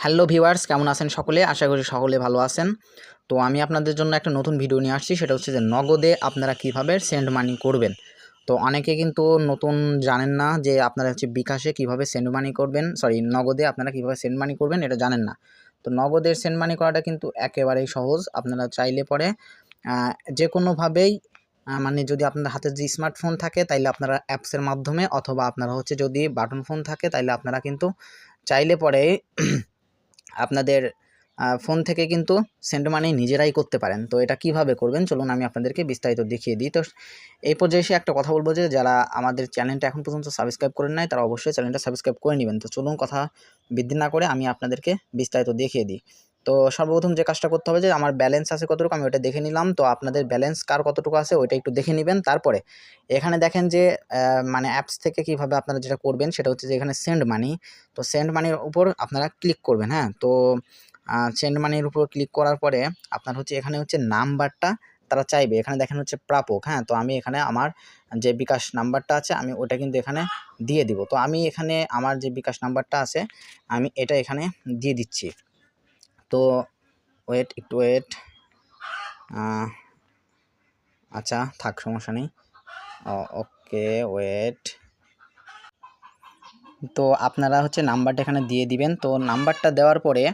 Hello viewers, কেমন আছেন সকলে? আশা করি সকলে ভালো আছেন। তো আমি আপনাদের জন্য একটা নতুন ভিডিও নিয়ে আসছি, সেটা হচ্ছে যে নগদে আপনারা কীভাবে সেন্ড মানি করবেন। তো অনেকে কিন্তু নতুন জানেন না যে আপনারা হচ্ছে বিকাশে কীভাবে সেন্ড মানি করবেন, সরি, নগদে আপনারা কীভাবে সেন্ড মানি করবেন, এটা জানেন না। তো নগদের সেন্ড মানি করাটা কিন্তু একেবারেই সহজ, আপনারা চাইলে পরে যে কোনোভাবেই মানে যদি আপনার হাতে যে স্মার্টফোন থাকে, তাইলে আপনারা অ্যাপসের মাধ্যমে, অথবা আপনারা হচ্ছে যদি বাটন ফোন থাকে, তাইলে আপনারা কিন্তু চাইলে পরে আপনাদের ফোন থেকে কিন্তু সেন্ড মানি নিজেরাই করতে পারেন। তো এটা কীভাবে করবেন? চলুন আমি আপনাদেরকে বিস্তারিত দেখিয়ে দিই। তো এই পর্যায়ে এসে একটা কথা বলব যে, যারা আমাদের চ্যানেলটা এখন পর্যন্ত সাবস্ক্রাইব করেন নাই, তারা অবশ্যই চ্যানেলটা সাবস্ক্রাইব করে নেবেন। তো চলুন কথা বৃদ্ধি না করে আমি আপনাদেরকে বিস্তারিত দেখিয়ে দিই। তো সর্বপ্রথম যে কাজটা করতে হবে যে আমার ব্যালেন্স আছে কতটুকু, আমি ওটা দেখে নিলাম। তো আপনাদের ব্যালেন্স কার কতটুকু আছে ওইটা একটু দেখে নেবেন। তারপরে এখানে দেখেন যে মানে অ্যাপস থেকে কীভাবে আপনারা যেটা করবেন সেটা হচ্ছে যে এখানে সেন্ড মানি তো সেন্ড মানির উপর আপনারা ক্লিক করবেন হ্যাঁ? তো সেন্ড মানির উপর ক্লিক করার পরে আপনার হচ্ছে এখানে হচ্ছে নাম্বারটা তারা চাইবে। এখানে দেখেন হচ্ছে প্রাপক হ্যাঁ? তো আমি এখানে আমার যে বিকাশ নাম্বারটা আছে আমি ওটা কিন্তু এখানে দিয়ে দিব। তো আমি এখানে আমার যে বিকাশ নাম্বারটা আছে, আমি এটা এখানে দিয়ে দিচ্ছি। তো ওয়েট একটু ওয়েট আচ্ছা থাক, সমস্যা নেই। ওকে ওয়েট তো আপনারা হচ্ছে নাম্বারটা এখানে দিয়ে দিবেন। তো নাম্বারটা দেওয়ার পরে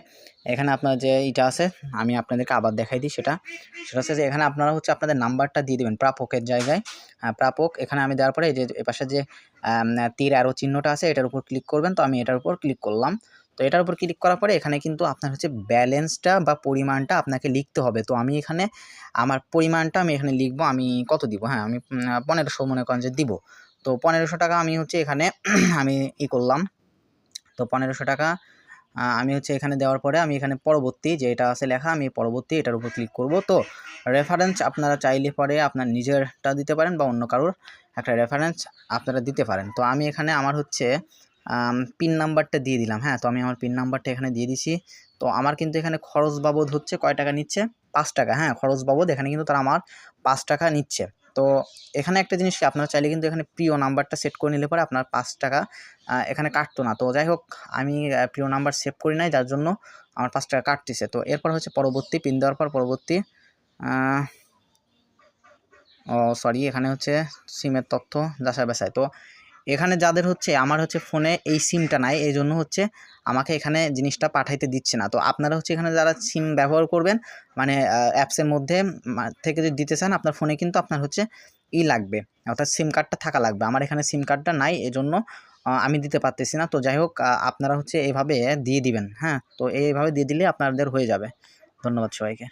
এখানে আপনার যে ইটা আছে, আমি আপনাদেরকে আবার দেখাই দিই সেটা। সেটা হচ্ছে যে এখানে আপনারা হচ্ছে আপনাদের নাম্বারটা দিয়ে দিবেন, প্রাপকের জায়গায়। প্রাপক, এখানে আমি দেওয়ার পরে যে এপাশে যে তীর অ্যারো চিহ্নটা আছে, এটার উপর ক্লিক করবেন। তো আমি এটার উপর ক্লিক করলাম। তো এটার উপর ক্লিক করার পরে এখানে কিন্তু আপনার হচ্ছে ব্যালেন্সটা বা পরিমাণটা আপনাকে লিখতে হবে। তো আমি এখানে আমার পরিমাণটা আমি এখানে লিখব, আমি কত দিব? হ্যাঁ আমি পনেরোশো মনে করেন যে দিব। তো পনেরোশো টাকা আমি হচ্ছে এখানে আমি ই করলাম। তো পনেরোশো টাকা আমি হচ্ছে এখানে দেওয়ার পরে আমি এখানে পরবর্তী যে এটা আছে লেখা, আমি পরবর্তী এটার উপর ক্লিক করব। তো রেফারেন্স আপনারা চাইলে পরে আপনার নিজেরটা দিতে পারেন বা অন্য কারোর একটা রেফারেন্স আপনারা দিতে পারেন। তো আমি এখানে আমার হচ্ছে পিন নাম্বারটা দিয়ে দিলাম হ্যাঁ? তো আমি আমার পিন নাম্বারটা এখানে দিয়ে দিছি। তো আমার কিন্তু এখানে খরচ বাবদ হচ্ছে কয় টাকা নিচ্ছে? পাঁচ টাকা হ্যাঁ? খরচ বাবদ এখানে কিন্তু তারা আমার পাঁচ টাকা নিচ্ছে। তো এখানে একটা জিনিস কি, আপনারা চাইলে কিন্তু এখানে প্রিয় নাম্বারটা সেট করে নিলে পরে আপনার পাঁচ টাকা এখানে কাটতো না। তো যাই হোক, আমি প্রিয় নাম্বার সেভ করি নাই, যার জন্য আমার পাঁচ টাকা কাটতেছে। তো এরপর হচ্ছে পরবর্তী পিন দেওয়ার পর পরবর্তী ও সরি এখানে হচ্ছে সিমের তথ্য যাচাই বাছাই তো এখানে যাদের হচ্ছে, আমার হচ্ছে ফোনে এই সিমটা নাই এই জন্য হচ্ছে আমাকে এখানে জিনিসটা পাঠাইতে দিচ্ছে না। তো আপনারা হচ্ছে এখানে যারা সিম ব্যবহার করবেন মানে অ্যাপসের মধ্যে থেকে যদি দিতে চান, আপনার ফোনে কিন্তু আপনার হচ্ছে ই লাগবে। অর্থাৎ সিম কার্ডটা থাকা লাগবে। আমার এখানে সিম কার্ডটা নাই, এজন্য আমি দিতে পারতেছি না। তো যাই হোক আপনারা হচ্ছে এইভাবে দিয়ে দিবেন হ্যাঁ? তো এইভাবে দিয়ে দিলে আপনাদের হয়ে যাবে। ধন্যবাদ সবাইকে।